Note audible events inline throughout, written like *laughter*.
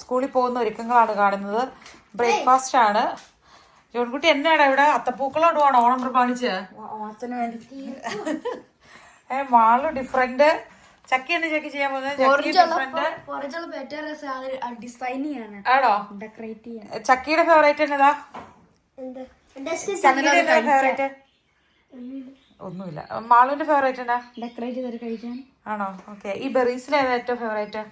സ്കൂളിൽ പോകുന്ന ഒരുക്കങ്ങളാണ് കാണുന്നത്. ബ്രേക്ക്ഫാസ്റ്റ് ആണ്. ജോൺകുട്ടി എന്നാടാ ഇവിടെ അത്തപ്പൂക്കളോട് വേണം ഓണം പ്രമാണിച്ച്. ഏ മാൾ ഡിഫറെന്റ് ചക്കി എന്ന് ചക്കി ചെയ്യാൻ പോകുന്നത്? ആണോ? ചക്കിയുടെ ഫേവറേറ്റ് എന്നതാ? ചക്കിയുടെ ഫേവറേറ്റ് ഒന്നുമില്ല. മാളുവിന്റെ ഫേവറേറ്റ് എന്നാ? ഡെക്കറേറ്റ് കഴിക്കാൻ. ആണോ? ഓക്കെ ഈ ബെറീസിൽ ഏതാ ഏറ്റവും ഫേവറേറ്റ്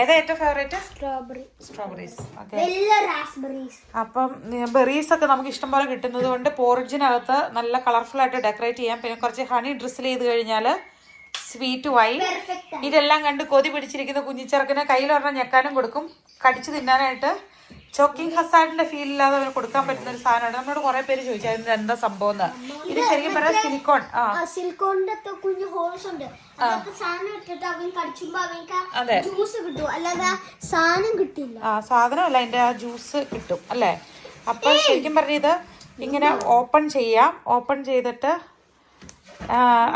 ഏതാ ഏറ്റവും ഫേവറേറ്റ് സ്ട്രോബെറി സ്ട്രോബെറീസ് ഓക്കെ വലിയ റാസ്ബെറീസ് അപ്പം ബെറീസ് ഒക്കെ നമുക്ക് ഇഷ്ടം പോലെ കിട്ടുന്നത് കൊണ്ട് പോറിജിനകത്ത് നല്ല കളർഫുൾ ആയിട്ട് ഡെക്കറേറ്റ് ചെയ്യാം. പിന്നെ കുറച്ച് ഹണി ഡ്രിസ്സിൽ ചെയ്ത് കഴിഞ്ഞാൽ സ്വീറ്റ് വൈൻ ഇതെല്ലാം കണ്ട് കൊതി പിടിച്ചിരിക്കുന്ന കുഞ്ഞിച്ചെറുക്കിന് കയ്യിലൊരെണ്ണം ഞെക്കാനും കൊടുക്കും. കടിച്ചു തിന്നാനായിട്ട് ചോക്കിംഗ് ഹസാഡിന്റെ ഫീൽ ഇല്ലാതെ അവർ കൊടുക്കാൻ പറ്റുന്ന ഒരു സാധനമാണ്. നമ്മളോട് കുറെ പേര് ചോദിച്ചായിരുന്നു എന്താ സംഭവം എന്ന് ഇത് ശരിക്കും പറയാം സിലിക്കോൺ ആ. സിലിക്കോണിന്റെ ഒക്കെ കുഞ്ഞു ഹോൾസ് ഉണ്ട്. സാധനം ഇട്ടിട്ട് അവൻ കടിച്ചുമ്പോ അവൻ. ജ്യൂസ് കിട്ടും. അല്ലാതെ സാധനം കിട്ടില്ല ആ സാധനമല്ല അതിന്റെ ആ ജ്യൂസ് കിട്ടും അല്ലേ? അപ്പൊ ശരിക്കും പറഞ്ഞത് ഇങ്ങനെ ഓപ്പൺ ചെയ്യാം. ഓപ്പൺ ചെയ്തിട്ട്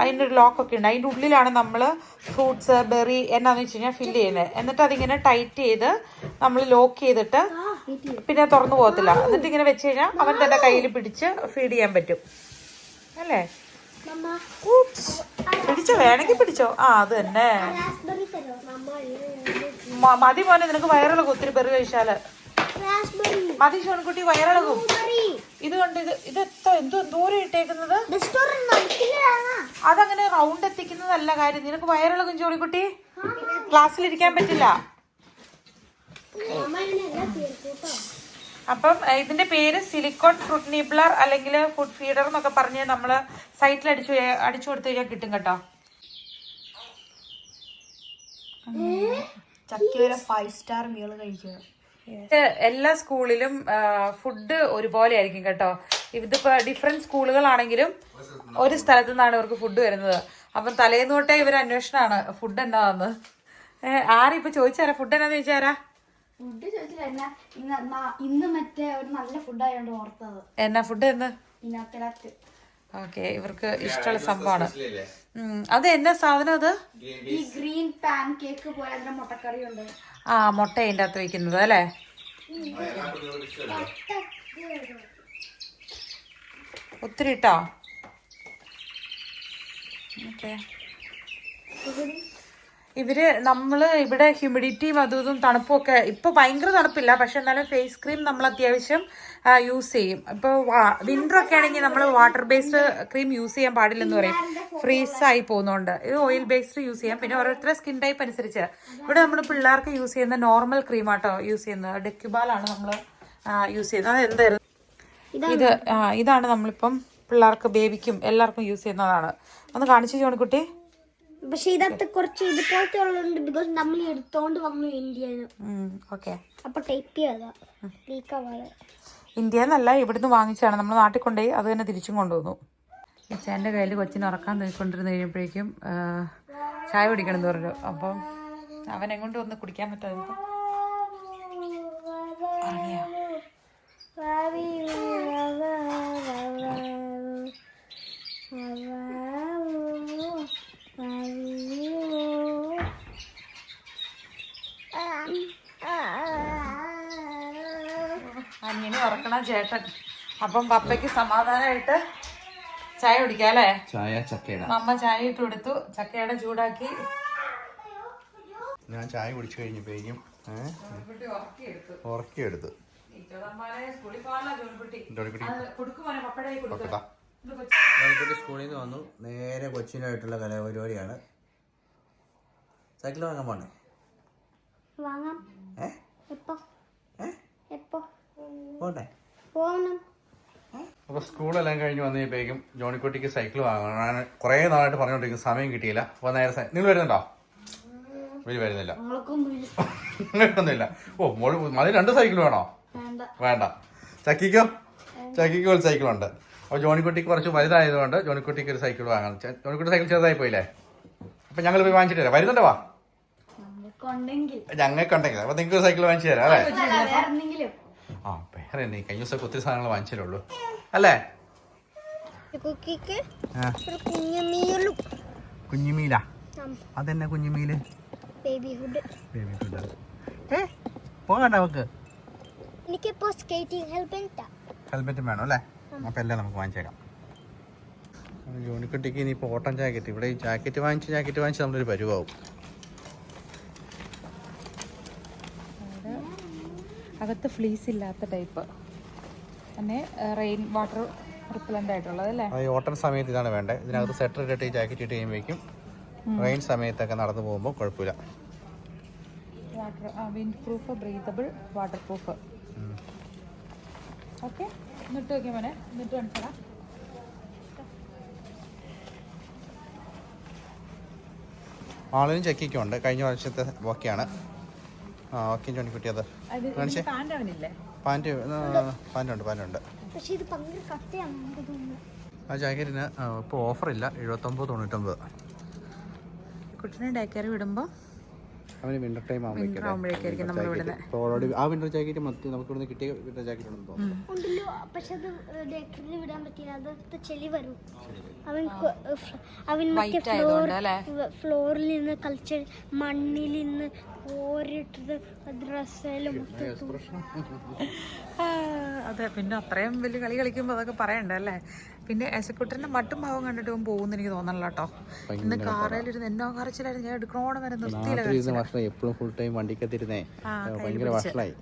അതിന്റെ ഒരു ലോക്കൊക്കെ ഉണ്ട്. അതിന്റെ ഉള്ളിലാണ് നമ്മൾ ഫ്രൂട്ട്സ് ബെറി എന്നാന്ന് വെച്ച് കഴിഞ്ഞാൽ ഫില്ല് ചെയ്യുന്നത്. എന്നിട്ട് അതിങ്ങനെ ടൈറ്റ് ചെയ്ത് നമ്മൾ ലോക്ക് ചെയ്തിട്ട് പിന്നെ തുറന്നു പോകത്തില്ല. എന്നിട്ട് ഇങ്ങനെ വെച്ച് കഴിഞ്ഞാൽ അവൻ തന്നെ കയ്യിൽ പിടിച്ച് ഫീഡ് ചെയ്യാൻ പറ്റും. അല്ലേ. പിടിച്ചോ? വേണമെങ്കിൽ പിടിച്ചോ? ആ അത് തന്നെ. മതി മോനെ നിനക്ക് വയറിളകും. ഒത്തിരി ബെറി കഴിച്ചാൽ. മതി ഷോൺകുട്ടി വയറിളകും. ഇത് കൊണ്ട് ഇത് ഇത് എത്ര എന്തോ ദൂരം ഇട്ടേക്കുന്നത്? അതങ്ങനെ റൗണ്ട് എത്തിക്കുന്നതല്ല കാര്യം. നിനക്ക് വയറിളകും ജോളിക്കുട്ടി ക്ലാസ്സിലിരിക്കാൻ പറ്റില്ല മമ്മ ഇതിനെല്ലാം തീർത്തു കേട്ടോ അപ്പം ഇതിന്റെ പേര് സിലിക്കോൺ ഫ്രൂട്ട് നിബ്ലർ അല്ലെങ്കിൽ ഫുഡ് ഫീഡർ എന്നൊക്കെ പറഞ്ഞ് നമ്മൾ സൈറ്റിൽ അടിച്ചു അടിച്ചു കൊടുത്തു കഴിഞ്ഞാൽ കിട്ടും കേട്ടോ. ഫൈവ് സ്റ്റാർ മീൾ കഴിക്കുക. എല്ലാ സ്കൂളിലും ഫുഡ് ഒരുപോലെ ആയിരിക്കും കേട്ടോ. ഇതിപ്പോ ഡിഫറെന്റ് സ്കൂളുകളാണെങ്കിലും ഒരു സ്ഥലത്തു നിന്നാണ് ഇവർക്ക് ഫുഡ് വരുന്നത്. അപ്പം തലേന്ന് തൊട്ടേ ഇവർ അന്വേഷണമാണ് ഫുഡ് എന്താന്ന് ആരും ഇപ്പൊ ചോദിച്ചാരാ? ഫുഡ് എന്നാന്ന് ചോദിച്ചാരാ? ഫുഡ് ചോദിച്ചില്ല എന്നാ ഇന്ന് ഇന്ന് മറ്റേ ഒരു നല്ല ഫുഡ് ആയതുകൊണ്ട് ഓർത്തത്. എന്നാ ഫുഡ് എന്ന്? ഇതിനകത്തിനകത്ത് ഓക്കെ ഇവർക്ക് ഇഷ്ടമുള്ള സംഭവമാണ് അത് എന്നാ സാധനം അത്? ഈ ഗ്രീൻ പാൻ കേക്ക് പോലെ അതിന്റെ മുട്ടക്കറി ഉണ്ട് ആ മുട്ട അതിന്റെ അകത്ത് വെക്കുന്നത് അല്ലേ? ഒത്തിരി ഇട്ടോ? ഓക്കെ ഇവർ നമ്മൾ ഇവിടെ ഹ്യൂമിഡിറ്റിയും അതും ഇതും തണുപ്പും ഒക്കെ ഇപ്പൊ ഭയങ്കര തണുപ്പില്ല. പക്ഷെ എന്നാലും ഫേസ് ക്രീം നമ്മൾ അത്യാവശ്യം യൂസ് ചെയ്യും. ഇപ്പോൾ വിന്റർ ഒക്കെ ആണെങ്കിൽ നമ്മൾ വാട്ടർ ബേസ്ഡ് ക്രീം യൂസ് ചെയ്യാൻ പാടില്ലെന്ന് പറയും. ഫ്രീസ് ആയി പോകുന്നതുകൊണ്ട് ഇത് ഓയിൽ ബേസ്ഡ് യൂസ് ചെയ്യാം. പിന്നെ ഓരോരുത്തരുടെ സ്കിൻ ടൈപ്പ് അനുസരിച്ച്. ഇവിടെ നമ്മൾ പിള്ളേർക്ക് യൂസ് ചെയ്യുന്ന നോർമൽ ക്രീം ആട്ടോ യൂസ് ചെയ്യുന്നത്. ഡെക്യുബാലാണ് നമ്മൾ യൂസ് ചെയ്യുന്നത്. അത് എന്തായിരുന്നു ഇത് ഇതാണ് നമ്മളിപ്പം പിള്ളേർക്ക് ബേബിക്കും എല്ലാവർക്കും യൂസ് ചെയ്യുന്നതാണ്. ഒന്ന് കാണിച്ചു ചോണിക്കുട്ടി പക്ഷെ ഇതത്തെ കുറച്ച് ഇതുപോലത്തെ ഉള്ളുണ്ട് ബിക്കോസ് നമ്മൾ എടുത്തോണ്ട് വന്നു ഇന്ത്യയിൽ ഓക്കെ അപ്പൊ ടൈപ്പ് ചെയ്താ. ലീക്ക് ആവാതെ. ഇന്ത്യ എന്നല്ല ഇവിടുന്ന് വാങ്ങിച്ചാണ് നമ്മൾ നാട്ടിൽ കൊണ്ടുപോയി അത് തന്നെ തിരിച്ചും കൊണ്ടുവന്നു. ചേന്റെ കയ്യിൽ കൊച്ചിനെ ഉറക്കാൻ നോക്കിക്കൊണ്ടിരുന്ന് കഴിയുമ്പോഴേക്കും ചായ കുടിക്കണം എന്ന് പറഞ്ഞു. അപ്പം അവനെ കൊണ്ട് ഒന്ന് കുടിക്കാൻ പറ്റാതെ ഉറങ്ങിയോ? ഉറക്കണ ചേട്ടൻ. അപ്പം പപ്പയ്ക്ക് സമാധാനമായിട്ട് ചായ കുടിക്കാം അല്ലേ? ചായ ചക്കയുടെ. അമ്മ ചായ ഇട്ട് കൊടുത്തു. ചക്കയുടെ ചൂടാക്കി. ഞാൻ ചായ കുടിച്ചു കഴിഞ്ഞപ്പോഴേക്കും ഉറക്കിയെടുത്ത്. സ്കൂളിൽ നിന്ന് വന്നു. നേരെ കൊച്ചിനായിട്ടുള്ള കലാപരിപാടിയാണ്. സൈക്കിൾ വാങ്ങാൻ പോണേ? വാങ്ങാം. ഏ? എപ്പോ? ഏ? എപ്പോ? പോട്ടെ. പോകണം അപ്പോൾ സ്കൂളെല്ലാം കഴിഞ്ഞ് വന്നപ്പോഴേക്കും ജോണിക്കുട്ടിക്ക് സൈക്കിൾ വാങ്ങാൻ കുറെ നാളായിട്ട് പറഞ്ഞുകൊണ്ടിരിക്കും സമയം കിട്ടിയില്ല. അപ്പൊ നേരെ നിങ്ങൾ വരുന്നുണ്ടോ? വലിയ വരുന്നില്ല. ഒന്നുമില്ല ഓ മോൾ മതി രണ്ട് സൈക്കിൾ വേണോ? വേണ്ട. ചക്കിക്കോ? ചക്കിക്ക് ഒരു സൈക്കിൾ ഉണ്ട് അപ്പോൾ ജോണിക്കുട്ടിക്ക് കുറച്ച് വലുതായതുകൊണ്ട് ജോണിക്കുട്ടിക്ക് ഒരു സൈക്കിൾ വാങ്ങണം. ജോണിക്കുട്ടി സൈക്കിൾ ചെറുതായി പോയില്ലേ അപ്പം ഞങ്ങൾ പോയി വാങ്ങിച്ചിട്ട് തരാം വരുന്നുണ്ടോ വാ? ഞങ്ങൾക്കുണ്ടെങ്കിൽ. അപ്പോൾ നിങ്ങൾക്ക് ഒരു സൈക്കിൾ വാങ്ങിച്ചു തരാം അല്ലേ? ആ കഴിഞ്ഞ ദിവസം ഒത്തിരി സാധനങ്ങൾ വാങ്ങിച്ചിട്ടുള്ളൂ അല്ലേ? കുഞ്ഞുമീല. അതെന്നെ കുഞ്ഞുമീൽ? ബേബി ഫുഡ് ഏ പോകണ്ട നമുക്ക്. എനിക്കിപ്പോ സ്കേറ്റിംഗ് ഹെൽമെറ്റ് ഹെൽമെറ്റ് വേണം അല്ലേ? അപ്പോൾ എല്ലാം നമുക്ക് വാങ്ങിച്ചേക്കാം ജോണിക്കുട്ടിക്ക് ഇനിയിപ്പോൾ ഓട്ടം ജാക്കറ്റ് ഇവിടെ ഈ ജാക്കറ്റ് വാങ്ങിച്ച് ജാക്കറ്റ് വാങ്ങിച്ച് നമ്മളൊരു പരുവാവും. അകത്ത് ഫ്ലീസ് ഇല്ലാത്ത ടൈപ്പ് പിന്നെ റെയിൻ വാട്ടർ റിപ്പലന്റ് ആയിട്ടുള്ളത് അല്ലേ? ഈ ഓട്ടൻ സമയത്ത് ഇതാണ് വേണ്ടത് ഇതിനകത്ത് സെറ്റർ ഇട്ടിട്ട് ഈ ജാക്കറ്റ് ഇട്ട് കഴിയുമ്പോഴേക്കും റെയിൻ സമയത്തൊക്കെ നടന്നു പോകുമ്പോൾ കുഴപ്പമില്ല water windproof breathable waterproof okay എന്നിട്ട് നോക്കിയാൽ മോനെ എന്നിട്ട് മനസ്സിലാം ആളിനും ചെക്കിക്കുണ്ട് കഴിഞ്ഞ വർഷത്തെ ഓക്കെയാണ് ആ ഓക്കെ ജോണിക്കുട്ടി അത്. അത് കാണിച്ചേ? പാന്റ് പാന്റുണ്ട് പാന്റുണ്ട് പക്ഷെ ഇത് ഭയങ്കര കട്ടയാണ് നമുക്ക് തോന്നുന്നത് ആ ജാക്കറ്റിന് ഇപ്പോൾ ഓഫറില്ല എഴുപത്തൊമ്പത് തൊണ്ണൂറ്റൊമ്പത്. കുട്ടീനെ ഡേ കെയർ വിടുമ്പോൾ അവന് വിന്റർ ടൈം ആവുമ്പോഴേക്കും നമ്മൾ. ഓൾറെഡി ആ വിന്റർ ജാക്കറ്റ് മത്തി നമുക്ക് ഇവിടുന്ന് കിട്ടിയ വിന്റർ ജാക്കറ്റ് ഉണ്ടെന്ന് തോന്നുന്നു. ഉണ്ടല്ലോ പക്ഷെ അത് ഡേറ്ററിൽ വിടാൻ പറ്റില്ല. അത് ചെളി വരും. അവൻ അവൻ മറ്റേ ഫ്ലോർ? ഫ്ലോറിൽ നിന്ന് കളിച്ച് മണ്ണിൽ നിന്ന് ഓരിട്ടത് ഡ്രസ്സിലും അതെ പിന്നെ അത്രയും വലിയ കളി കളിക്കുമ്പോൾ അതൊക്കെ പറയണ്ട അല്ലേ? പിന്നെ എസക്കുട്ടന്റെ മട്ടും ഭാവം കണ്ടിട്ട് പോകും പോകുമെന്ന് എനിക്ക് തോന്നണല്ലോ കേട്ടോ. ഇന്ന് കാറയിലിരുന്ന് എന്നോ കറച്ചിലായിരുന്നു ഞാൻ എടുക്കണോണം വരെ നിർത്തിയില്ല എപ്പോഴും ഫുൾ ടൈം വണ്ടിക്കത്തിരുന്നേ ഭയങ്കര വഷളായി.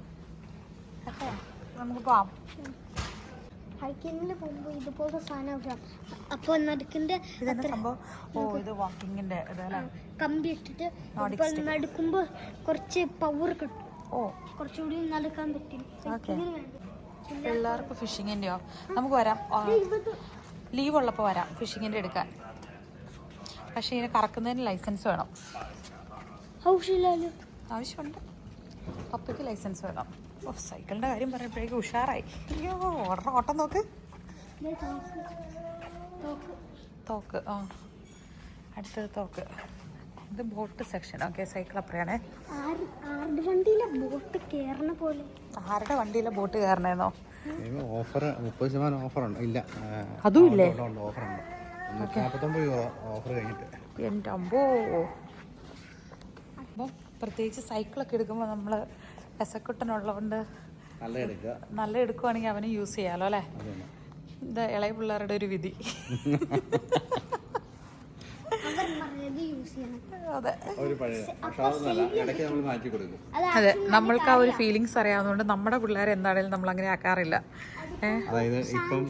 നമുക്ക് പോവാം. ഹൈക്കിങ്ങിൽ പോകുമ്പോൾ ഇതുപോലത്തെ സാധനം അപ്പൊ അപ്പോൾ നടുക്കിന്റെ സംഭവം? ഓ ഇത് കമ്പി ഇട്ടിട്ട് നടക്കുമ്പോൾ കുറച്ച് പവർ കിട്ടും. ഓ. കുറച്ചുകൂടി നടക്കാൻ പറ്റും. പിള്ളേർക്ക് ഫിഷിങ്ങിന്റെയോ നമുക്ക് വരാം. ലീവ് ഉള്ളപ്പോൾ വരാം. ഫിഷിങ്ങിന്റെ എടുക്കാൻ. പക്ഷേ ഇതിനെ കറക്കുന്നതിന് ലൈസൻസ് വേണം. ആവശ്യമില്ലല്ലോ ആവശ്യമുണ്ട്. പപ്പയ്ക്ക് ലൈസൻസ് വേണം. ഓ സൈക്കിളിന്റെ കാര്യം പറയുമ്പോഴേക്കും ഉഷാറായി. അയ്യോ ഓടണം ഓട്ടം നോക്ക്. തോക്ക് ആ. അടുത്തത് തോക്ക്. ഇത് ബോട്ട് സെക്ഷൻ. ഓക്കെ സൈക്കിൾ അപ്പറയാണേ ആര് ആരുടെ വണ്ടിയിലെ ബോട്ട് കേറണ പോലെ? ആരുടെ വണ്ടിയിലെ ബോട്ട് കയറണേന്നോ ഓഫർ മുപ്പത് ശതമാനം ഓഫർ ഉണ്ട്. ഇല്ല അതും ഇല്ലേ? ഓഫർ ഉണ്ട് നാൽപ്പത്തൊമ്പത് രൂപ ഓഫർ കഴിഞ്ഞിട്ട്. എന്റെ അമ്പോ. അപ്പം പ്രത്യേകിച്ച് സൈക്കിളൊക്കെ എടുക്കുമ്പോൾ നമ്മൾ എസക്കുട്ടനുള്ളതുകൊണ്ട് നല്ല എടുക്കുക. നല്ല എടുക്കുവാണെങ്കിൽ അവന് യൂസ് ചെയ്യാമല്ലോ അല്ലേ? ഇത് ഇളയ പിള്ളേരുടെ ഒരു വിധി *laughs* അവർ പറഞ്ഞത് യൂസ് ചെയ്യണം അതെ ഒരു പഴയ പക്ഷെ അതൊന്നുമല്ല ഇടയ്ക്ക് നമ്മൾ മാറ്റി കൊടുക്കും അത് അതെ. നമ്മൾക്ക് ആ ഒരു ഫീലിങ്സ് അറിയാവുന്നതുകൊണ്ട് നമ്മുടെ പിള്ളേരെ എന്താണേലും നമ്മൾ അങ്ങനെ ആക്കാറില്ല അതായത് ഇപ്പം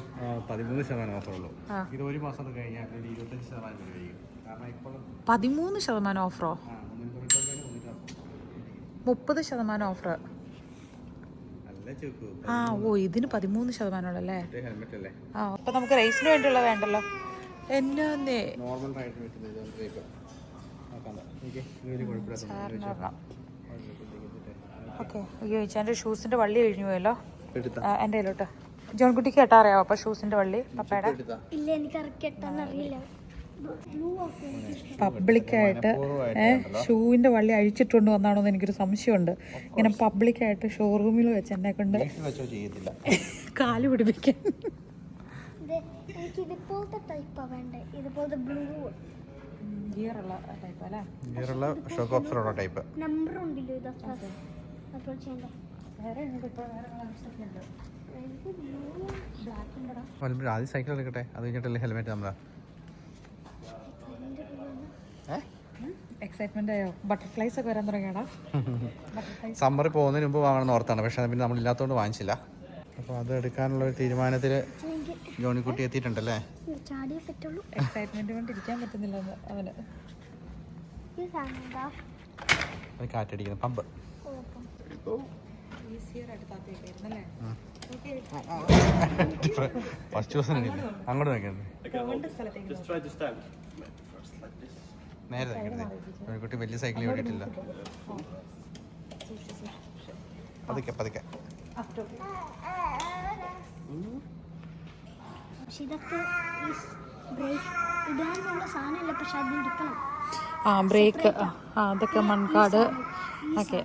പതിമൂന്ന് ശതമാനം ഓഫറുള്ളൂ ഇത് ഒരു മാസം കഴിഞ്ഞാൽ പതിമൂന്ന് ശതമാനം ഓഫറോ. മുപ്പത് ശതമാനം ഓഫർ ആ ഓ ഇതിന് പതിമൂന്ന് ശതമാനമുള്ളല്ലേ ഹെൽമെറ്റ് അല്ലേ? ആ അപ്പൊ നമുക്ക് റേസിന് വേണ്ടിയുള്ള വേണ്ടല്ലോ. എന്നേ നോർമൽ ഓക്കെ. അയ്യോ ചേട്ടന്റെ ഷൂസിന്റെ വള്ളി കഴിഞ്ഞു പോയല്ലോ. എന്റെ കയ്യിലോട്ട്. ജോൺകുട്ടിക്ക് കേട്ടാറിയാവോ അപ്പൊ ഷൂസിന്റെ വള്ളി? പപ്പയുടെ? ഇല്ല എനിക്ക് അറിയില്ല. പബ്ലിക്കായിട്ട് ഏഹ് ഷൂവിന്റെ വള്ളി അഴിച്ചിട്ടുണ്ട് വന്നാണോ എന്ന് എനിക്കൊരു സംശയമുണ്ട്. ഇങ്ങനെ പബ്ലിക്കായിട്ട് ഷോറൂമിൽ വെച്ച് എന്നെ കൊണ്ട് കാൽ പിടിപ്പിക്കാൻ. ഇതുപോലത്തെ ടൈപ്പാ വേണ്ടേ? ഇതുപോലത്തെ ബ്ലൂ ഗിയറുള്ള ടൈപ്പ് അല്ലേ? ഇങ്ങനെയുള്ള ഷോക്ക് ഓപ്ഷനുള്ള ടൈപ്പ് നമ്പർ ഉണ്ടല്ലോ ഇതൊക്കെ അപ്പോൾ ചെയ്യണ്ട. വേറെ ഉണ്ട് ഇപ്പോൾ വേറെ കളേഴ്സൊക്കെ ഉണ്ട്. എനിക്ക് blue വരുമ്പോൾ ആദ്യം സൈക്കിൾ എടുക്കട്ടെ. അത് കഴിഞ്ഞിട്ടല്ലേ ഹെൽമെറ്റ് നമ്മളാ. എക്സൈറ്റ്മെന്റ് ആയോ? ബട്ടർഫ്ലൈസ് ഒക്കെ വരാൻ തുടങ്ങിയാടാ. സമ്മറിൽ *laughs* പോകുന്നതിന് മുമ്പ് വാങ്ങണമെന്ന് ഓർത്താണ് പക്ഷെ പിന്നെ പിന്നെ നമ്മളില്ലാത്തതുകൊണ്ട് വാങ്ങിച്ചില്ല. അപ്പോൾ അത് എടുക്കാനുള്ള ഒരു തീരുമാനത്തിൽ ജോണിക്കുട്ടി എത്തിയിട്ടുണ്ടല്ലേ? ചാടിയേ പറ്റുള്ളൂ എക്സൈറ്റ്മെന്റ് കൊണ്ട് ഇരിക്കാൻ പറ്റുന്നില്ല അവന്. അത് കാറ്റടിക്കുന്നു. പമ്പ്. ഫസ്റ്റ് ദിവസം. അങ്ങോട്ട് നോക്കുന്നത് നേരെ നോക്കരുത് ജോണിക്കുട്ടി വലിയ സൈക്കിൾ ഓടിയിട്ടില്ല. പതുക്കെ പതുക്കെ. പക്ഷെ ഇതൊക്കെ ബ്രേക്ക് ഇടാനുള്ള സാധനമല്ല പക്ഷെ അത് എടുക്കണം. ആ ബ്രേക്ക് ആ അതൊക്കെ മൺകാട്. ഓക്കെ.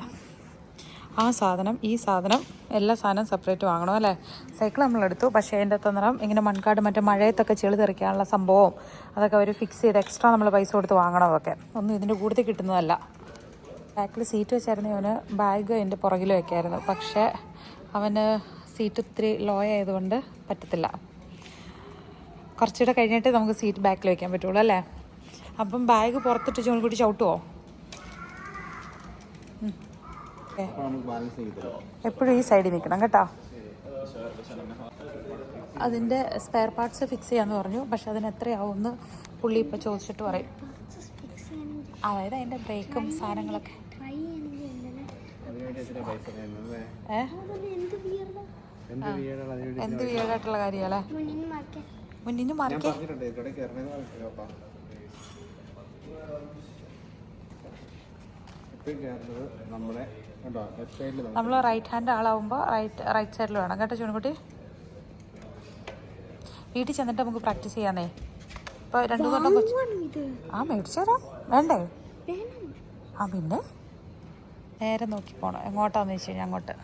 ആ സാധനം ഈ സാധനം എല്ലാ സാധനവും സെപ്പറേറ്റ് വാങ്ങണം അല്ലേ? സൈക്കിൾ നമ്മളെടുത്തു. പക്ഷേ അതിന്റെ തന്നേരം ഇങ്ങനെ മൺകാട് മറ്റേ മഴയത്തൊക്കെ ചെളി തെറിക്കാനുള്ള സംഭവം അതൊക്കെ അവർ ഫിക്സ് ചെയ്ത് എക്സ്ട്രാ നമ്മൾ പൈസ കൊടുത്ത് വാങ്ങണം അതൊക്കെ ഒന്നും ഇതിന്റെ കൂടുതൽ കിട്ടുന്നതല്ല. ബാക്കിൽ സീറ്റ് വെച്ചായിരുന്നു അവന് ബാഗ് അതിന്റെ പുറകിൽ വെക്കായിരുന്നു. പക്ഷേ അവന് സീറ്റ് ഒത്തിരി ലോ ആയതുകൊണ്ട് പറ്റത്തില്ല. കുറച്ചുകൂടെ കഴിഞ്ഞിട്ട് നമുക്ക് സീറ്റ് ബാക്കിൽ വയ്ക്കാൻ പറ്റുള്ളൂ അല്ലേ? അപ്പം ബാഗ് പുറത്തിട്ട് ചൂണ്ടിക്കൂട്ടി ചവിട്ടുമോ എപ്പോഴും ഈ സൈഡിൽ നിൽക്കണം കേട്ടോ. അതിന്റെ സ്പെയർ പാർട്സ് ഫിക്സ് ചെയ്യാന്ന് പറഞ്ഞു. പക്ഷെ അതിന് എത്രയാവുമെന്ന് പുള്ളി ഇപ്പോൾ ചോദിച്ചിട്ട് പറയും. അതായത് അതിന്റെ ബ്രേക്കും സാധനങ്ങളൊക്കെ ട്രൈ ചെയ്യണമെങ്കിൽ എങ്ങനെ ഏ അതൊരു എന്ത് വീടായിട്ടുള്ള മാറ്റാൻ മുന്നിന് മറക്കേ. നമ്മുടെ കണ്ടോ ലെഫ്റ്റ് സൈഡിൽ നമ്മൾ റൈറ്റ് ഹാൻഡ് ആളാവുമ്പോൾ റൈറ്റ് റൈറ്റ് സൈഡിൽ വേണം. കേട്ടോ ചൂണിക്കുട്ടി വീട്ടിൽ ചെന്നിട്ട് നമുക്ക് പ്രാക്ടീസ് ചെയ്യാന്നേ. ഇപ്പോൾ രണ്ടു മൂന്നെണ്ണം കൊച്ചു ആ മേടിച്ചു തരാം. വേണ്ടേ? വേണം. ആ പിന്നെ? നേരെ നോക്കി പോകണം എങ്ങോട്ടാന്ന് വെച്ച് കഴിഞ്ഞാൽ അങ്ങോട്ട്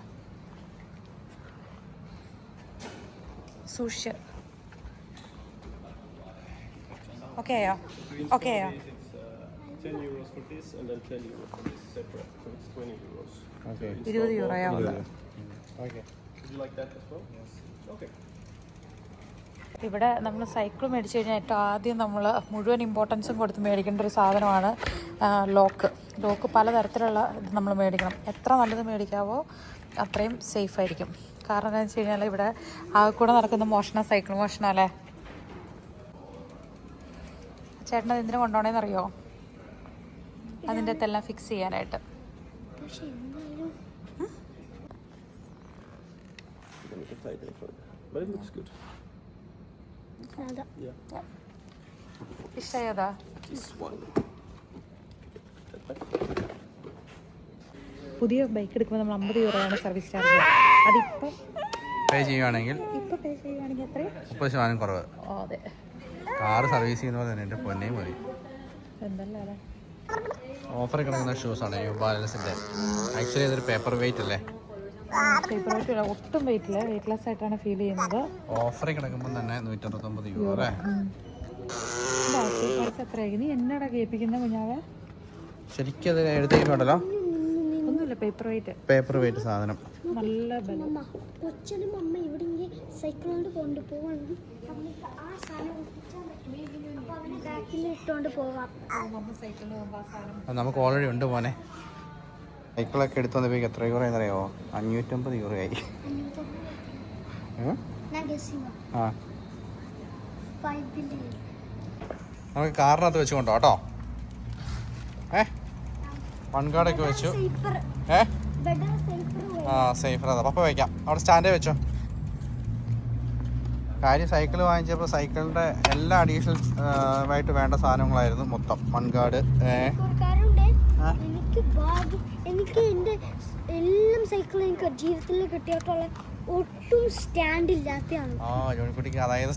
സൂക്ഷിച്ച് ഓക്കെ ആയോ ഓക്കെ ആയോ 10 euros for this and then 10 euros for this separate. So it's 20 euros. Okay ഇരുപത് യൂറോയാ വന്നത് okay Would you like that as well? Yes. Okay. ഇവിടെ നമ്മൾ സൈക്കിൾ മേടിച്ചു കഴിഞ്ഞാൽ ഏറ്റവും ആദ്യം നമ്മൾ മുഴുവൻ ഇമ്പോർട്ടൻസും കൊടുത്ത് മേടിക്കേണ്ട ഒരു സാധനമാണ് ലോക്ക് ലോക്ക് പലതരത്തിലുള്ള ഇത് നമ്മൾ മേടിക്കണം. എത്ര നല്ലത് മേടിക്കാവോ അത്രയും സേഫ് ആയിരിക്കും. കാരണം എന്താണെന്ന് വെച്ച് കഴിഞ്ഞാൽ ഇവിടെ ആകെ കൂടെ നടക്കുന്ന മോഷണ സൈക്കിൾ മോഷണം അല്ലേ? ചേട്ടൻ അത് എന്തിനു കൊണ്ടുപോകണേന്ന് അറിയോ അതിന്റെ അകത്തെല്ലാം ഫിക്സ് ചെയ്യാനായിട്ട്. Yeah. ഇഷ്ടമായതാ This one. പുതിയ ബൈക്ക് എടുക്കുമ്പോൾ നമ്മൾ അമ്പത് യൂറോയാണ് സർവീസ് ചാർജ് അതിപ്പം പേ ചെയ്യുവാണെങ്കിൽ ഇപ്പം പേ ചെയ്യുവാണെങ്കിൽ എത്രയും? മുപ്പത് ശതമാനം കുറവ്. അതെ. കാറ് സർവീസ് ചെയ്യുന്ന പോലെ തന്നെ എന്റെ പൊന്നേ മതി. എന്തല്ലേ ഓഫർ കിടക്കുന്ന ഷൂസാണ് യു ബാലൻസിന്റെ ആക്ച്വലി ഇതൊരു പേപ്പർ വെയിറ്റ് അല്ലേ? പേപ്പർ വെയിറ്റ് ഇല്ല ഒട്ടും വെയിറ്റ് ഇല്ല. വെയിറ്റ്ലെസ് ആയിട്ടാണ് ഫീൽ ചെയ്യുന്നത്. ഓഫർ കിടക്കുമ്പോൾ തന്നെ നൂറ്ററുപത്തൊമ്പത് യൂറോ അല്ലേ? എത്രയായി? നീ എന്നടാ കേൾപ്പിക്കുന്ന കുഞ്ഞാവെ? ശരിക്കും അത് എഴുതിയിട്ടുണ്ടല്ലോ? ഒന്നുമില്ല പേപ്പർ വെയിറ്റ് പേപ്പർ വെയിറ്റ് സാധനം. നല്ല ബലം. കൊച്ചനും അമ്മ ഇവിടെ ആ സാധനം നമുക്ക് ഓൾറെഡി ഉണ്ട് പോനെ സൈക്കിളൊക്കെ എടുത്തു വന്നപ്പോഴേക്ക് എത്ര യൂറോ എന്നറിയാമോ അഞ്ഞൂറ്റമ്പത് യൂറോ ആയി. ആ. നമുക്ക് കാറിനകത്ത് വെച്ച് കൊണ്ടോ കേട്ടോ. മൺകാടൊക്കെ വെച്ചു. ഏ? ആ സേഫർ അതാ. പപ്പ വയ്ക്കാം അവിടെ സ്റ്റാൻഡേ വെച്ചോ. കാര്യം സൈക്കിൾ വാങ്ങിച്ചപ്പോൾ സൈക്കിളിന്റെ എല്ലാ അഡീഷണൽ ആയിട്ട് വേണ്ട സാധനങ്ങളായിരുന്നു മൊത്തം. മൺകാട് എനിക്ക് എനിക്ക് എല്ലാം സൈക്കിൾ എനിക്ക് ജീവിതത്തിൽ കിട്ടിയിട്ടുള്ള ഒട്ടും സ്റ്റാൻഡ് ഇല്ലാത്തതാണ് ആ ജോണിക്കുട്ടിക്ക് അതായത്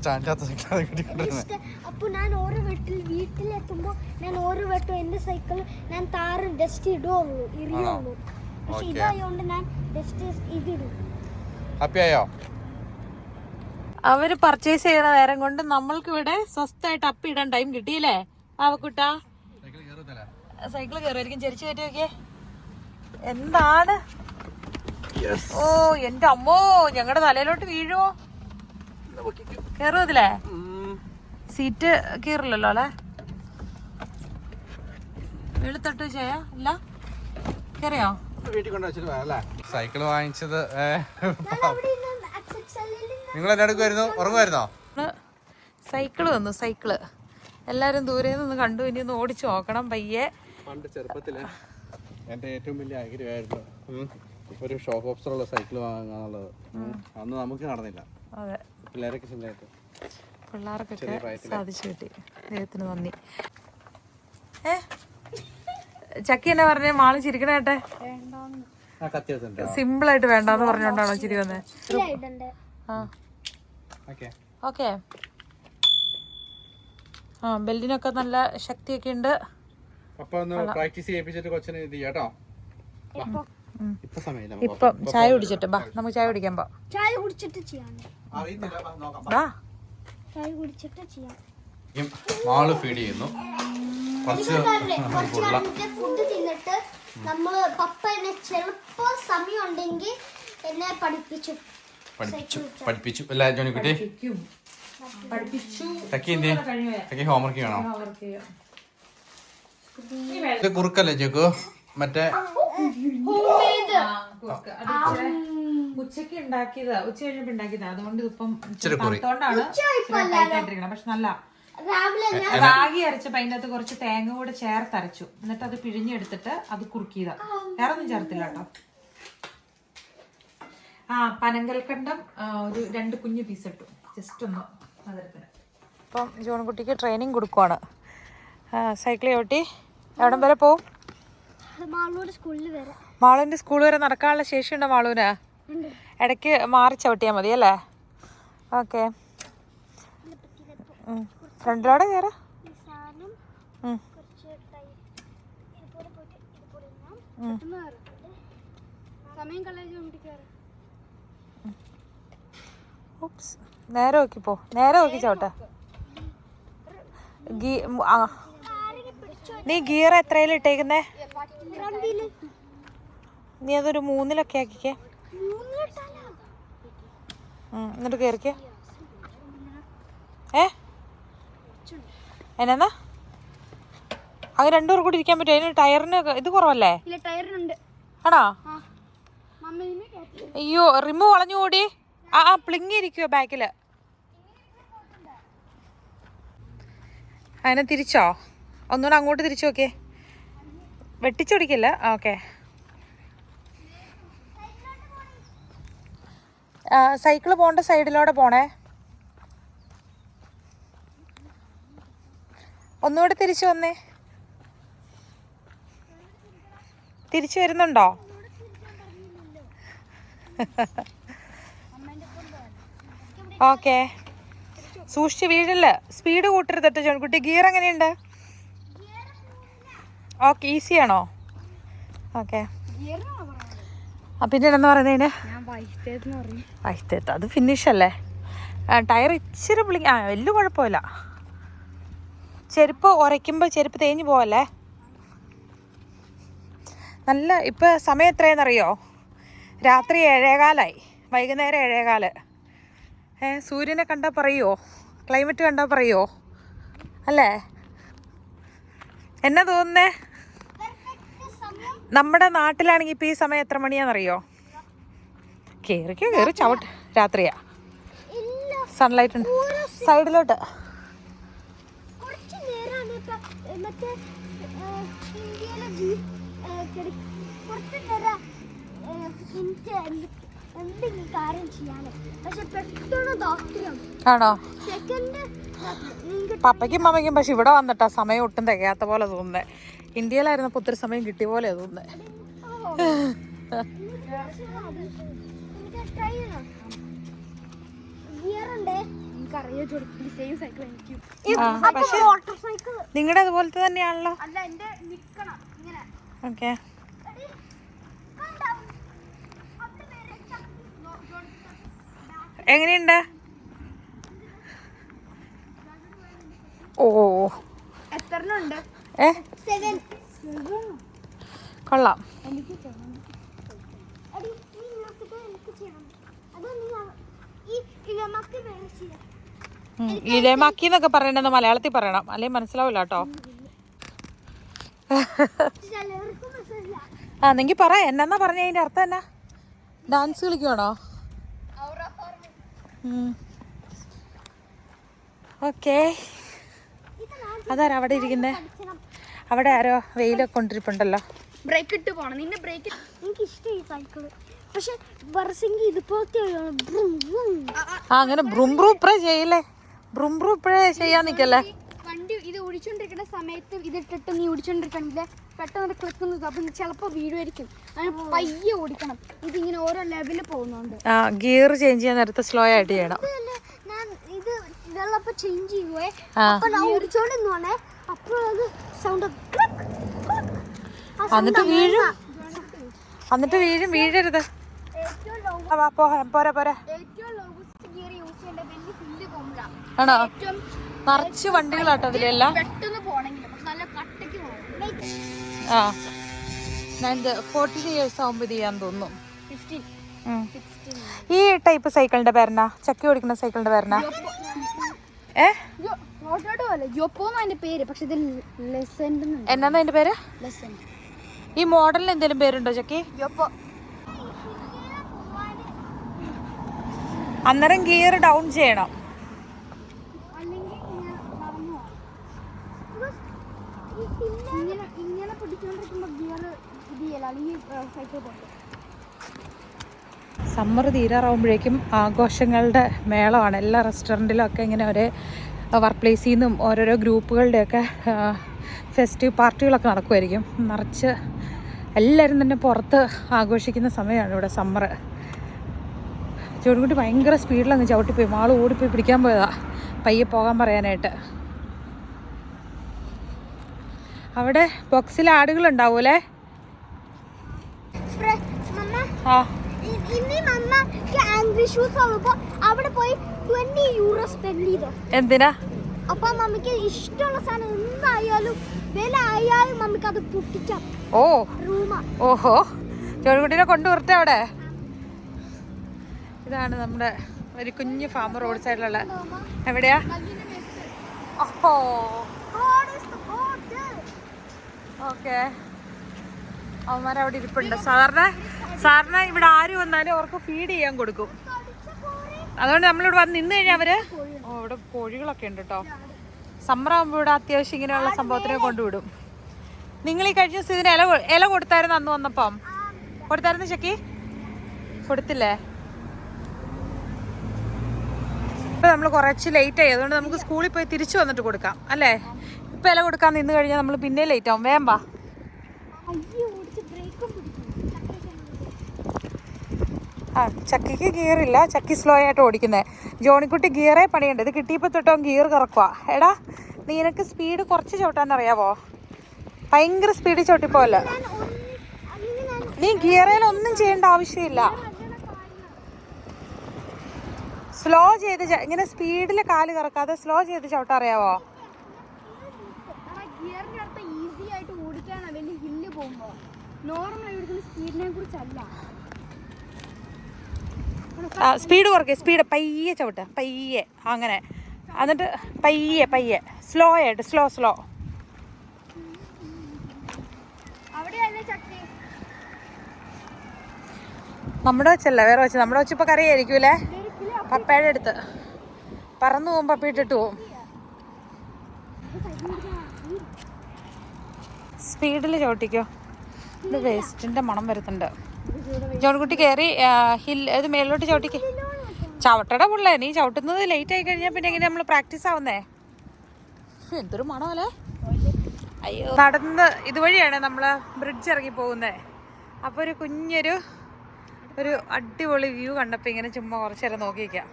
ഞാൻ ഓരോ വെട്ടിൽ വീട്ടിലെത്തുമ്പോ ഞാൻ ഓരോ വെട്ടും എന്റെ സൈക്കിൾ ഞാൻ താറ് ഡസ്റ്റ് ഇടുള്ളൂ ഇറിയുള്ളൂ പക്ഷെ. ഇതായോണ്ട് ഞാൻ ഡസ്റ്റ് ഇതിടും. ഹാപ്പി ആയോ? അവർ പർച്ചേസ് ചെയ്ത നേരം കൊണ്ട് നമ്മൾക്ക് ഇവിടെ സ്വസ്ഥമായിട്ട് അപ്പ് ഇടാൻ ടൈം കിട്ടിയില്ലേ? ആവക്കുട്ട സൈക്കിൾ കയറുമായിരിക്കും ചരിച്ചു കയറ്റി നോക്കിയേ. എന്താണ്? ഓ എന്റെ അമ്മോ ഞങ്ങളുടെ തലയിലോട്ട് വീഴുവോ? കേറുമോ ഇതിലേ സീറ്റ് കീറില്ലല്ലോ അല്ലേ? വെളുത്തട്ട് ചെയ്യാ ഇല്ല? കേറിയോ? സൈക്കിൾ വാങ്ങിച്ചത് നിങ്ങൾ എന്നെ വരുന്നു ഉറങ്ങുമായിരുന്നോ സൈക്കിൾ വന്നു സൈക്കിൾ. എല്ലാരും ദൂരെ നിന്ന് കണ്ടു ഇനി ഒന്ന് ഓടിച്ചു നോക്കണം പയ്യെ. പണ്ട് ചെറുപ്പത്തിൽ എന്റെ ഏറ്റവും വലിയ ആഗ്രഹമായിരുന്നു ഒരു ഷോക്ക് ഉള്ള സൈക്കിൾ വാങ്ങാന്നുള്ളത് അന്ന് നമുക്ക് നടന്നില്ല. അതെ. പിള്ളേരൊക്കെ പിള്ളേർക്കൊക്കെ സാധിച്ചു കിട്ടി. ദൈവത്തിന് നന്ദി. ഏ? ചക്കി എന്നാ പറഞ്ഞ? മാൾ കത്തി വെച്ചിട്ടുണ്ടോ സിമ്പിൾ ആയിട്ട് വേണ്ടെന്ന് പറഞ്ഞോണ്ടാണോ ചിരി വന്നേ? ആ. ഓക്കെ. ഓക്കെ. ആ ബെല്ലിനൊക്കെ നല്ല ശക്തിയൊക്കെ ഉണ്ട്. അപ്പൊ ഒന്ന് പ്രാക്ടീസ് ചെയ്യിപ്പിച്ചിട്ട് കൊച്ചിനെ ഇത് ചെയ്യാം കേട്ടോ. ഇപ്പൊ ഇപ്പൊ സമയമില്ല ഇപ്പം ചായ കുടിച്ചിട്ട് ബാ നമുക്ക് ചായ കുടിക്കാൻ പോ ചായ കുടിച്ചിട്ട് ചെയ്യാം. ബാ ചായ കുടിച്ചിട്ട് ചെയ്യാം. മാൾ ഫീഡ് ചെയ്യുന്നു. കുറച്ച് ഫുഡ് *laughs* തിന്നിട്ട് നമ്മൾ പപ്പ എന്നെ ചെറുപ്പോ സമയം ഉണ്ടെങ്കിൽ എന്നെ പഠിപ്പിച്ചു. പഠിപ്പിച്ചു പഠിപ്പിച്ചു. അല്ല ജോണിക്കുട്ടി തക്കി എന്ത് കഴിഞ്ഞു തക്കി ഹോംവർക്ക് ചെയ്യണോ. ഇത് കുറുക്കല്ലേ ചേക്കു മറ്റേ ഉച്ചയ്ക്ക് ഉണ്ടാക്കിയതാ. ഉച്ച കഴിഞ്ഞപ്പോ ഉണ്ടാക്കിയതാ. അതുകൊണ്ട് tight ആയിട്ടിരിക്കണെ. പക്ഷെ നല്ല റാഗി അരച്ചപ്പോ അതിന്റെ അകത്ത് കുറച്ച് തേങ്ങ കൂടെ ചേർത്തരച്ചു. എന്നിട്ട് അത് പിഴിഞ്ഞെടുത്തിട്ട് അത് കുറുക്കിയതാ വേറെ ഒന്നും ചേർത്തില്ല കേട്ടോ. ആ പനങ്കൽക്കണ്ടം ഒരു രണ്ട് കുഞ്ഞു പീസ് ഇട്ടു. ജസ്റ്റ് ഒന്ന് അപ്പം ഇപ്പം ജോൺകുട്ടിക്ക് ട്രെയിനിങ് കൊടുക്കുവാണ് സൈക്കിൾ ചവിട്ടി എവിടം വരെ പോവും? മാളുവിന്റെ സ്കൂൾ വരെ. നടക്കാനുള്ള ശേഷിയുണ്ടോ മാളുവിന് ഇടയ്ക്ക് മാറി ചവിട്ടിയാൽ മതി അല്ലേ? ഓക്കെ. ഫ്രണ്ടിലോടെ കയറാ. നേരെ നോക്കി പോ. നേരെ നോക്കി ചോട്ടെ ഗീ. നീ ഗിയർ എത്രയിലിട്ടേക്കുന്നേ നീ അതൊരു മൂന്നിലൊക്കെ ആക്കിക്കേ. എന്നിട്ട് കയറിക്കേ ഏ? എന്നാ അത് രണ്ടുപേർ കൂടി ഇരിക്കാൻ പറ്റും. അതിന് ടയറിന് ഇത് കുറവല്ലേ? ആണോ? അയ്യോ റിമ് വളഞ്ഞു കൂടി. ആ ആ പ്ലിങ്ങി ഇരിക്കുവോ ബാക്കിൽ. അതിനെ തിരിച്ചോ? ഒന്നുകൂടെ അങ്ങോട്ട് തിരിച്ചു നോക്കിയേ. വെട്ടിച്ചൊടിക്കില്ല? ഓക്കെ. സൈക്കിൾ പോകേണ്ട സൈഡിലൂടെ പോണേ. ഒന്നുകൂടെ തിരിച്ചു വന്നേ. തിരിച്ചു വരുന്നുണ്ടോ? ഓക്കെ. സൂക്ഷിച്ച് വീഴില്ല? സ്പീഡ് കൂട്ടരുതട്ടോ ജോൺകുട്ടി. ഗിയർ എങ്ങനെയുണ്ട്? ഓക്കെ ഈസി ആണോ? ഓക്കെ. പിന്നെ എന്താ പറയുന്നതിന് വൈറ്റത്ത് അത് ഫിനിഷ് അല്ലേ? ടയർ ഇച്ചിരി പുളി ആ വലിയ കുഴപ്പമില്ല. ചെരുപ്പ് ഉരയ്ക്കുമ്പോൾ ചെരുപ്പ് തേഞ്ഞു പോവല്ലേ? നല്ല ഇപ്പം സമയം എത്രയെന്നറിയോ രാത്രി ഏഴേകാലായി വൈകുന്നേരം ഏഴേകാൽ. ഏ സൂര്യനെ കണ്ടാൽ പറയുമോ ക്ലൈമറ്റ് കണ്ടാൽ പറയുമോ അല്ലേ? എന്നാ തോന്നുന്നേ? നമ്മുടെ നാട്ടിലാണെങ്കിൽ ഇപ്പൊ ഈ സമയം എത്ര മണിയാണെന്നറിയോ? കയറിക്കോ കേറി ചവിട്ട്. രാത്രിയാ. സൺലൈറ്റ് ഉണ്ട്. സൈഡിലോട്ട് ആണോ? പപ്പയ്ക്കും മമ്മയ്ക്കും പക്ഷെ ഇവിടെ വന്നിട്ടാ സമയം ഒട്ടും തികയാത്ത പോലെ തോന്നുന്നത് ഇന്ത്യയിലായിരുന്നപ്പോൾ ഒത്തിരി സമയം കിട്ടിയ പോലെ തോന്നുന്നത് നിങ്ങളുടെ അതുപോലത്തെ തന്നെയാണല്ലോ. ഓക്കെ. എങ്ങനെയുണ്ട്? ഓ എത്ര ഉണ്ട് ഏ? കൊള്ളാം. ഇലമാക്കി എന്നൊക്കെ പറയണത് മലയാളത്തിൽ പറയണം. അല്ലെ മനസ്സിലാവില്ല. കേട്ടോ ആ നിങ്ങൾ പറ എന്നാ പറഞ്ഞ? അതിന്റെ അർത്ഥം എന്നാ? ഡാൻസ് കളിക്കുവാണോ? ഓക്കേ അതാരാ അവിടെ ഇരിക്കുന്നേ? അവിടെ ആരോ വെയിലൊക്കെ കൊണ്ടിരിപ്പുണ്ടല്ലോ. ബ്രേക്ക് ഇട്ട് പോണം. നിന്നെ ബ്രേക്ക് എനിക്ക് ഇഷ്ടം ഈ സൈക്കിൾ പക്ഷെ വർഷെങ്കിൽ ഇതുപോലത്തെ. ആ അങ്ങനെ ബ്രും ബ്രൂ ഇപ്പഴേ ചെയ്യല്ലേ? ബ്രും ബ്രൂ ഇപ്പഴേ ചെയ്യാൻ നിക്കല്ലേ? വണ്ടി ഇത് ഓടിച്ചോണ്ടിരിക്കുന്ന സമയത്ത് ഇതിട്ടിട്ട് നീ ഓടിച്ചോണ്ടിരിക്കണില്ലേ? പെട്ടെന്ന് ക്ലിക്കുന്നത് അപ്പൊ ചിലപ്പോ വീഴുമായിരിക്കും. അങ്ങനെ പയ്യെ ഓടിക്കണം. ഇത് ഇങ്ങനെ ഓരോ ലെവലിൽ പോകുന്നുണ്ട്. ആ ഗിയർ ചേഞ്ച് ചെയ്യാൻ നേരത്തെ സ്ലോ ആയിട്ട് ചെയ്യണം. ഇത് വെള്ളപ്പം ചേഞ്ച് ചെയ്യുവേ. അപ്പൊ ഞാൻ ഓടിച്ചോണ്ടിരുന്നോണേ അപ്പോൾ അത് സൗണ്ട് എന്നിട്ട് വീഴും. എന്നിട്ട് വീഴും. വീഴരുത്. പോരാ പോരാ. ആണോ? നിറച്ച് വണ്ടികളാട്ടോ അതിലെല്ലാം ആ. ഫോർട്ടീൻ ഇയേഴ്സ് ആവുമ്പോ ഇത് ചെയ്യാൻ തോന്നുന്നു. ഈ ടൈപ്പ് സൈക്കിളിന്റെ പേരെന്നാ? ചക്കി ഓടിക്കുന്ന സൈക്കിളിന്റെ പേരെന്നാ? ഏ? ഓട്ടോട്ടോ അല്ല ജോപ്പോന്ന് അതിന്റെ പേര് പക്ഷെ ലെസൻഡ് എന്നാന്ന് അതിന്റെ പേര്? ലെസൻഡ് ഈ മോഡലിന് എന്തെങ്കിലും പേരുണ്ടോ ചക്കി? ജോപ്പോ അന്നേരം ഗിയർ ഡൗൺ ചെയ്യണം. ഇങ്ങനെ പിടിച്ചോണ്ടിരിക്കുമ്പോ ഗിയർ ഇത് ചെയ്യല അല്ലെങ്കിൽ സൈക്കിൾ പോകും സമ്മർ തീരാറാവുമ്പോഴേക്കും ആഘോഷങ്ങളുടെ മേളമാണ്. എല്ലാ റെസ്റ്റോറന്റിലും ഒക്കെ ഇങ്ങനെ ഒരേ വർക്ക് പ്ലേസിൽ നിന്നും ഓരോരോ ഗ്രൂപ്പുകളുടെയൊക്കെ ഫെസ്റ്റീവ് പാർട്ടികളൊക്കെ നടക്കുമായിരിക്കും നിറച്ച് എല്ലാവരും തന്നെ പുറത്ത് ആഘോഷിക്കുന്ന സമയമാണ് ഇവിടെ സമ്മർ ചൂടുകുട്ടി ഭയങ്കര സ്പീഡിലങ്ങ് ചവിട്ടിപ്പോയി. മാൾ ഓടിപ്പോയി പിടിക്കാൻ പോയതാ. പയ്യെ പോകാൻ പറയാനായിട്ട്. അവിടെ ബോക്സിൽ ആടുകളുണ്ടാവൂലേ ആ. ആംഗ്രി ഷൂസ് അവിടെ പോയി ട്വന്റി യൂറോ സ്പെൻഡ് ചെയ്തോ. എന്തിനാ? അപ്പൊ മമ്മിക്ക് ഇഷ്ടമുള്ള സാധനം എന്തായാലും വില ആയാലും മമ്മിക്ക് അത് പൊട്ടിച്ച ഓ. റൂമാ. ഓഹോ. കൊണ്ടു കൊണ്ടുവരട്ടെ അവിടെ. ഇതാണ് നമ്മുടെ ഒരു കുഞ്ഞു ഫാം റോഡ് സൈഡിലുള്ള എവിടെയാ? ഓഹോ. ഓക്കെ. അവന്മാരവിടെ ഇരിപ്പുണ്ട്. സാധാരണ സാറിന് ഇവിടെ ആര് വന്നാലും അവർക്ക് ഫീഡ് ചെയ്യാൻ കൊടുക്കും. അതുകൊണ്ട് നമ്മളിവിടെ വന്ന് നിന്ന് കഴിഞ്ഞാൽ അവർ? ഓ ഇവിടെ കോഴികളൊക്കെ ഉണ്ട് കേട്ടോ സമ്മർ ആകുമ്പോൾ ഇവിടെ അത്യാവശ്യം ഇങ്ങനെയുള്ള സംഭവത്തിനെ കൊണ്ടുവിടും. നിങ്ങൾ ഈ കഴിഞ്ഞ ദിവസം ഇതിന് ഇല ഇല കൊടുത്തായിരുന്നു അന്ന് വന്നപ്പം? കൊടുത്തായിരുന്നു ചക്കി കൊടുത്തില്ലേ? ഇപ്പൊ നമ്മൾ കുറച്ച് ലേറ്റ് ആയി. അതുകൊണ്ട് നമുക്ക് സ്കൂളിൽ പോയി തിരിച്ചു വന്നിട്ട് കൊടുക്കാം. അല്ലേ? ഇപ്പൊ ഇല കൊടുക്കാൻ നിന്ന് കഴിഞ്ഞാൽ നമ്മൾ പിന്നെ ലേറ്റ് ആവും. വേം വാ. അയ്യോ ഓടിച്ച് ബ്രേക്കും പിടിക്കും ആ ചക്കിക്ക് ഗിയർ ഇല്ല ചക്കി സ്ലോ ആയിട്ട് ഓടിക്കുന്നത് ജോണിക്കുട്ടി ഗിയറേ പണിയുണ്ട്. ഇത് കിട്ടിയപ്പോൾ തൊട്ടോ ഗിയർ കറക്കുക എടാ നിനക്ക് സ്പീഡ് കുറച്ച് ചവിട്ടാൻ അറിയാവോ ഭയങ്കര സ്പീഡ് ചവിട്ടിപ്പോലെ അല്ലെങ്കിൽ നീ ഗിയറേലൊന്നും ചെയ്യേണ്ട ആവശ്യമില്ല. സ്ലോ ചെയ്ത് ഇങ്ങനെ സ്പീഡിൽ കാൽ കറക്കാതെ സ്ലോ ചെയ്ത് ചവിട്ടാൻ അറിയാവോ ഈസി ആയിട്ട് ഓടിക്കാനാ വലിയ ഹില്ല് പോകുമ്പോ. നോർമൽ സ്പീഡിനെ കുറിച്ചല്ല. സ്പീഡ് കുറയ്ക്കുക സ്പീഡ് പയ്യെ ചവിട്ടുക പയ്യെ അങ്ങനെ. എന്നിട്ട് പയ്യെ പയ്യെ. സ്ലോ ആയിട്ട് സ്ലോ സ്ലോ നമ്മുടെ വെച്ചല്ല വേറെ വെച്ച്. നമ്മുടെ വെച്ച് ഇപ്പോൾ കറിയായിരിക്കൂലേ പപ്പയുടെ അടുത്ത്. പറന്നു പോകും പപ്പ ഇട്ടിട്ട് പോവും. സ്പീഡിൽ ചവിട്ടിക്കോ. ഇത് വേസ്റ്റിന്റെ മണം വരുന്നുണ്ട് ജോൺകുട്ടി കയറി ഹിൽ ഇത് മേളിലോട്ട് ചവിട്ടിക്ക്. ചവിട്ടട പുള്ളേ നീ ചവിട്ടുന്നത് ലേറ്റ് ആയി കഴിഞ്ഞാൽ പിന്നെ എങ്ങനെ നമ്മൾ പ്രാക്ടീസ് ആവുന്നേ? എന്തൊരു മണമല്ലേ അയ്യോ. നടന്ന് ഇതുവഴിയാണ് നമ്മൾ ബ്രിഡ്ജ് ഇറങ്ങി പോകുന്നത് അപ്പോൾ ഒരു കുഞ്ഞൊരു ഒരു അടിപൊളി വ്യൂ കണ്ടപ്പോൾ ഇങ്ങനെ ചുമ്മാ കുറച്ച് നേരം നോക്കിയിരിക്കാം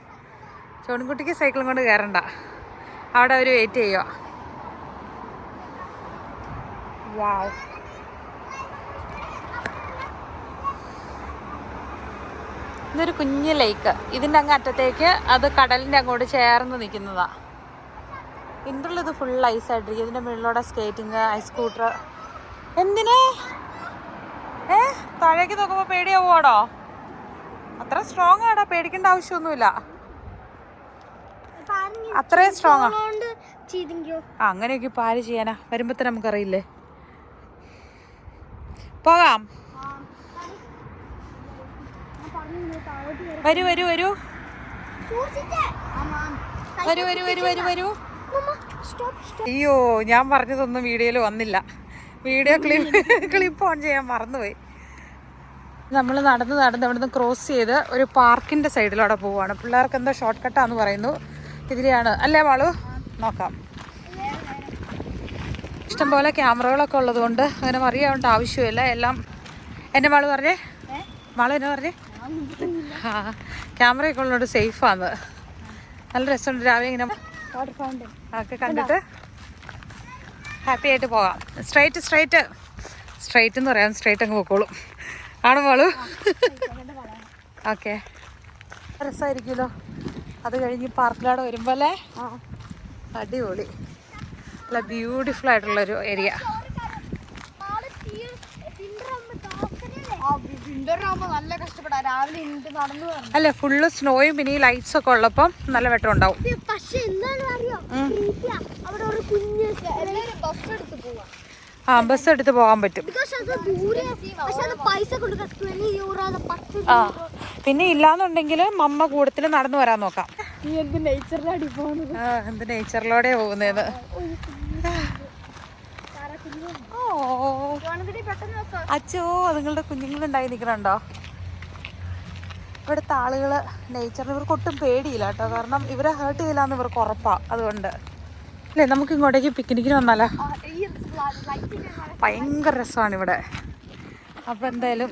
ചോൺകുട്ടിക്ക് സൈക്കിളും കൊണ്ട് കയറണ്ട അവിടെ അവർ വെയിറ്റ് ചെയ്യുക വാവ് ഇതൊരു കുഞ്ഞ് ലേക്ക്. ഇതിന്റെ അങ്ങ് അറ്റത്തേക്ക് അത് കടലിന്റെ അങ്ങോട്ട് ചേർന്ന് നിൽക്കുന്നതാണ് ഇത് ഫുൾ ഐസായിട്ടിരിക്കും ഇതിന്റെ മുകളിലൂടെ സ്കേറ്റിങ് ഐസ് സ്കൂട്ടർ എന്തിനേ? ഏ? താഴേക്ക് നോക്കുമ്പോൾ പേടിയാവോടോ അത്ര സ്ട്രോങ് ആടാ. പേടിക്കേണ്ട ആവശ്യമൊന്നുമില്ല. അത്രയും സ്ട്രോങ് ആ. അങ്ങനെയൊക്കെ ഇപ്പം ആര് ചെയ്യാനാ വരുമ്പത്തിന് നമുക്കറിയില്ലേ? പോകാം. വരൂ വരൂ വരൂ. വരൂ വരൂ വരൂ വരൂ വരൂ. അയ്യോ ഞാൻ പറഞ്ഞതൊന്നും വീഡിയോയിൽ വന്നില്ല. വീഡിയോ ക്ലിപ്പ് ക്ലിപ്പ് ഓൺ ചെയ്യാൻ മറന്നുപോയി. നമ്മൾ നടന്ന് നടന്ന് അവിടുന്ന് ക്രോസ് ചെയ്ത് ഒരു പാർക്കിന്റെ സൈഡിലൂടെ പോവുകയാണ്. പിള്ളേർക്ക് എന്തോ ഷോർട്ട് കട്ടാന്ന് പറയുന്നു. ഇതിലെയാണ്. അല്ലേ മാളു നോക്കാം. ഇഷ്ടംപോലെ ക്യാമറകളൊക്കെ ഉള്ളതുകൊണ്ട് അങ്ങനെ അറിയാവേണ്ട ആവശ്യമില്ല. എല്ലാം എന്റെ മാൾ പറഞ്ഞേ? മാളു എന്നെ പറഞ്ഞേ? ക്യാമറയൊക്കെ ഉള്ളതുകൊണ്ട് ആണ് നല്ല രസമുണ്ട് രാവിലെ ഇങ്ങനെ വാട്ടർ ഫൗണ്ടൻ ഒക്കെ കണ്ടിട്ട് ഹാപ്പി ആയിട്ട് പോകാം. സ്ട്രൈറ്റ് സ്ട്രൈറ്റ് സ്ട്രൈറ്റ് എന്ന് പറയാം. സ്ട്രൈറ്റ് അങ്ങ് പോക്കോളും. ആണ് മോളു? ഓക്കെ രസമായിരിക്കുമല്ലോ അത് കഴിഞ്ഞ് പാർക്കിലാടെ വരുമ്പോൾ അല്ലേ? അടിപൊളി. നല്ല ബ്യൂട്ടിഫുൾ ആയിട്ടുള്ളൊരു ഏരിയ ഇൻഡോർ നല്ല കഷ്ടപ്പെടാം. രാവിലെ ഇണ്ട് നടന്നു വരണം. അല്ല ഫുള്ള് സ്നോയും പിന്നെ ഈ ലൈറ്റ്സ് ഒക്കെ ഉള്ളപ്പം നല്ല വെട്ടം ഉണ്ടാവും. പക്ഷെ എന്താണ് അറിയോ? അവിടെ ഒരു കുഞ്ഞ് എല്ലാവരും ബസ് എടുത്ത് പോവാ. ആ ബസ് എടുത്ത് പോകാൻ പറ്റും. ബിക്കോസ് അത് ദൂരെ പക്ഷെ അത് പൈസ കൊടുക്കാം ട്വന്റി യൂറോ അത് പത്ത് ആ പിന്നെ ഇല്ലാന്നുണ്ടെങ്കിൽ മമ്മ കൂടത്തിൽ നടന്നു വരാൻ നോക്കാം. നീ എന്ത് നേച്ചറിലൂടെ പോകുന്നത്. അച്ചോ അതുങ്ങളുടെ കുഞ്ഞുങ്ങളുണ്ടായി നിൽക്കണുണ്ടോ ഇവിടുത്തെ ആളുകൾ നേച്ചറിന് ഇവർക്ക് ഒട്ടും പേടിയില്ല കേട്ടോ. കാരണം ഇവരെ ഹേർട്ട് ചെയ്യില്ല എന്ന് ഇവർക്ക് ഉറപ്പാണ് അതുകൊണ്ട്. അല്ലേ നമുക്ക് ഇങ്ങോട്ടേക്ക് പിക്നിക്കിന് വന്നാലോ? ഭയങ്കര രസമാണ് ഇവിടെ. അപ്പോൾ എന്തായാലും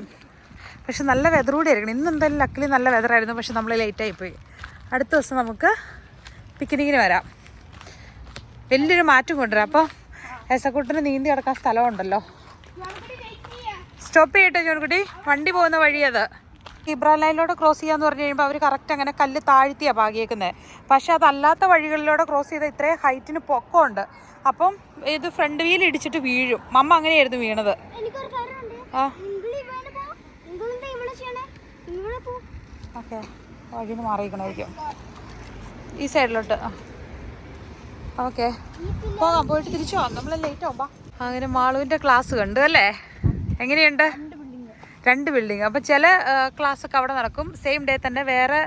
പക്ഷെ നല്ല വെതർ കൂടി ആയിരിക്കണം ഇന്ന് എന്തായാലും ലക്കിലി നല്ല വെതറായിരുന്നു പക്ഷെ നമ്മൾ ലേറ്റായി പോയി. അടുത്ത ദിവസം നമുക്ക് പിക്നിക്കിന് വരാം. വലിയൊരു മാറ്റം കൊണ്ടുവരാം. അപ്പോൾ എസക്കുട്ടിന് നീന്തി കിടക്കാൻ സ്ഥലമുണ്ടല്ലോ. സ്റ്റോപ്പ് ചെയ്യട്ടെ ജോൺകുട്ടി? വണ്ടി പോകുന്ന വഴി അത് ഇബ്രാ ലൈനിലൂടെ ക്രോസ് ചെയ്യാന്ന് പറഞ്ഞു കഴിയുമ്പോൾ അവർ കറക്റ്റ് അങ്ങനെ കല്ല് താഴ്ത്തിയാണ് പാകിയേക്കുന്നത് പക്ഷെ അതല്ലാത്ത വഴികളിലൂടെ ക്രോസ് ചെയ്ത ഇത്രയും ഹൈറ്റിന് പൊക്കമുണ്ട്. അപ്പം ഇത് ഫ്രണ്ട് വീൽ ഇടിച്ചിട്ട് വീഴും. മമ്മ അങ്ങനെയായിരുന്നു വീണത്. ആ. ഓക്കെ. വഴിന്ന് മാറിയിരിക്കണമായിരിക്കും ഈ സൈഡിലോട്ട് ഓക്കെ. പോകാം പോയിട്ട് തിരിച്ചു പോകാം നമ്മൾ ലേറ്റ് ആവുമ്പോ അങ്ങനെ മാളുവിന്റെ ക്ലാസ് കണ്ടു അല്ലേ? എങ്ങനെയുണ്ട്? രണ്ട് ബിൽഡിംഗ് അപ്പൊ ചില ക്ലാസ് ഒക്കെ അവിടെ നടക്കും. സെയിം ഡേ തന്നെ വേറെ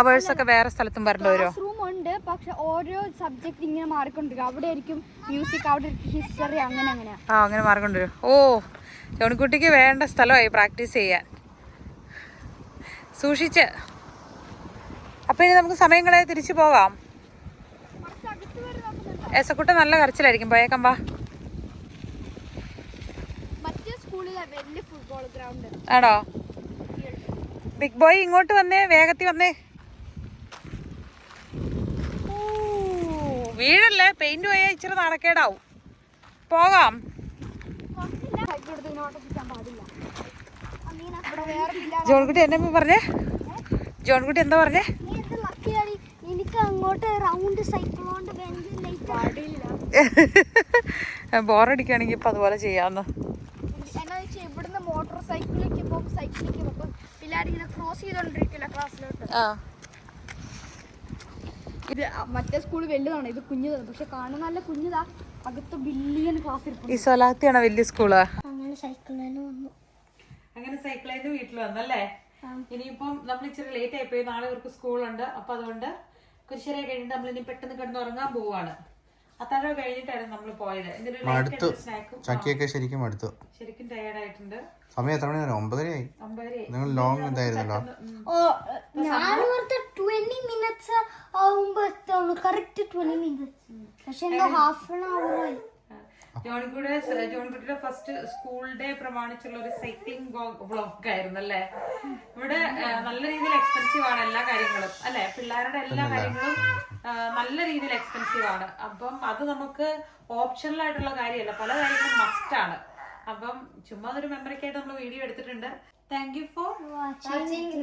അവേഴ്സ് ഒക്കെ വേറെ സ്ഥലത്തും വരേണ്ടി വരുമോ? റൂം ഉണ്ട്. പക്ഷെ ഓരോ സബ്ജക്ട് ഇങ്ങനെ മാറിക്കൊണ്ടിരിക്കും. അവിടെ ആയിരിക്കും മ്യൂസിക് അവിടെ ഹിസ്റ്ററി അങ്ങനെ അങ്ങനെ. ആ അങ്ങനെ മാറിക്കൊണ്ട് വരും. ഓ ജോണിക്കുട്ടിക്ക് വേണ്ട സ്ഥലമായി പ്രാക്ടീസ് ചെയ്യാൻ. സൂക്ഷിച്ച്. അപ്പം ഇനി നമുക്ക് സമയങ്ങളെ കളയാതെ തിരിച്ചു പോകാം ഏസക്കുട്ട നല്ല കരച്ചിലായിരിക്കും. പോയേക്കാം വാ. ആണോ? ബിഗ് ബോയ് ഇങ്ങോട്ട് വന്നേ വേഗത്തിൽ വന്നേ. വീഴല്ലേ? പെയിന്റ് പോയാൽ ഇച്ചിരി നടക്കേടാവും പോകാം. ജോൺകുട്ടി എന്നെ പറഞ്ഞേ? ജോൺകുട്ടി എന്താ പറഞ്ഞേ? എനിക്ക് അങ്ങോട്ട് റൗണ്ട് സൈക്കിളോണ്ട് പാടില്ല *laughs* ബോറടിക്കുകയാണെങ്കിൽ ഇപ്പം അതുപോലെ ചെയ്യാമെന്ന് ഇവിടുന്ന് മോട്ടോർ സൈക്കിളിലേക്ക് പോകും സൈക്കിളിലേക്ക് പോകും. പിള്ളേരിങ്ങനെ ക്രോസ് ചെയ്തോണ്ടിരിക്കില്ല ക്ലാസ്സിലോട്ട്? ആ. ഇത് മറ്റേ സ്കൂൾ വലുതാണ് ഇത് കുഞ്ഞതാണ്. പക്ഷെ കാണാൻ നല്ല കുഞ്ഞതാ. അകത്ത് ബില്യൺ ക്ലാസ് ഈ സൊലാത്തിയാണോ വലിയ സ്കൂളാ? അങ്ങനെ സൈക്കിളിന് വന്നു. അങ്ങനെ വീട്ടിൽ വന്നല്ലേ? ഇനിയിപ്പം നമ്മൾ ഇച്ചിരി ലേറ്റ് ആയിപ്പോയി നാളെ ഇവർക്ക് സ്കൂളുണ്ട്. അപ്പൊ അതുകൊണ്ട് കുരിശ്ശേരി കഴിഞ്ഞിട്ട് നമ്മൾ ഇനി പെട്ടെന്ന് കിടന്നുറങ്ങാൻ പോവാണ് അത്താഴം കഴിഞ്ഞിട്ടായിരുന്നു നമ്മൾ പോയത്. മടുത്തു ചക്കിയൊക്കെ ശരിക്കും മടുത്തു ശരിക്കും ടയേർഡ് ആയിട്ടുണ്ട്. സമയം എത്ര മണി ഒമ്പതരയായി. നിങ്ങൾ ലോങ് ഇതായിരുന്നല്ലോ. മിനിറ്റ്സ് ആവുമ്പോ കറക്റ്റ് ട്വന്റി മിനിറ്റ്സ് പക്ഷെ ഹാഫ് ആൻ അവർ ആയി. ജോണിക്കുടെ ജോണിക്കുട്ടിയുടെ ഫസ്റ്റ് സ്കൂൾ ഡേ പ്രമാണിച്ചുള്ള ഒരു സൈക്ലിംഗ് വ്ളോഗ് ആയിരുന്നു അല്ലേ ഇവിടെ നല്ല രീതിയിൽ എക്സ്പെൻസീവ് ആണ് എല്ലാ കാര്യങ്ങളും അല്ലെ? പിള്ളേരുടെ എല്ലാ കാര്യങ്ങളും നല്ല രീതിയിൽ എക്സ്പെൻസീവ് ആണ്. അപ്പം അത് നമുക്ക് ഓപ്ഷണൽ ആയിട്ടുള്ള കാര്യമല്ല പല കാര്യങ്ങളും മസ്റ്റ് ആണ്. അപ്പം ചുമ്മാ ഒരു മെമ്മറിക്കായിട്ട് നമ്മൾ വീഡിയോ എടുത്തിട്ടുണ്ട്. താങ്ക് യു ഫോർ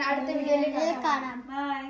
അടുത്ത വീഡിയോയിൽ കാണാം. ബൈ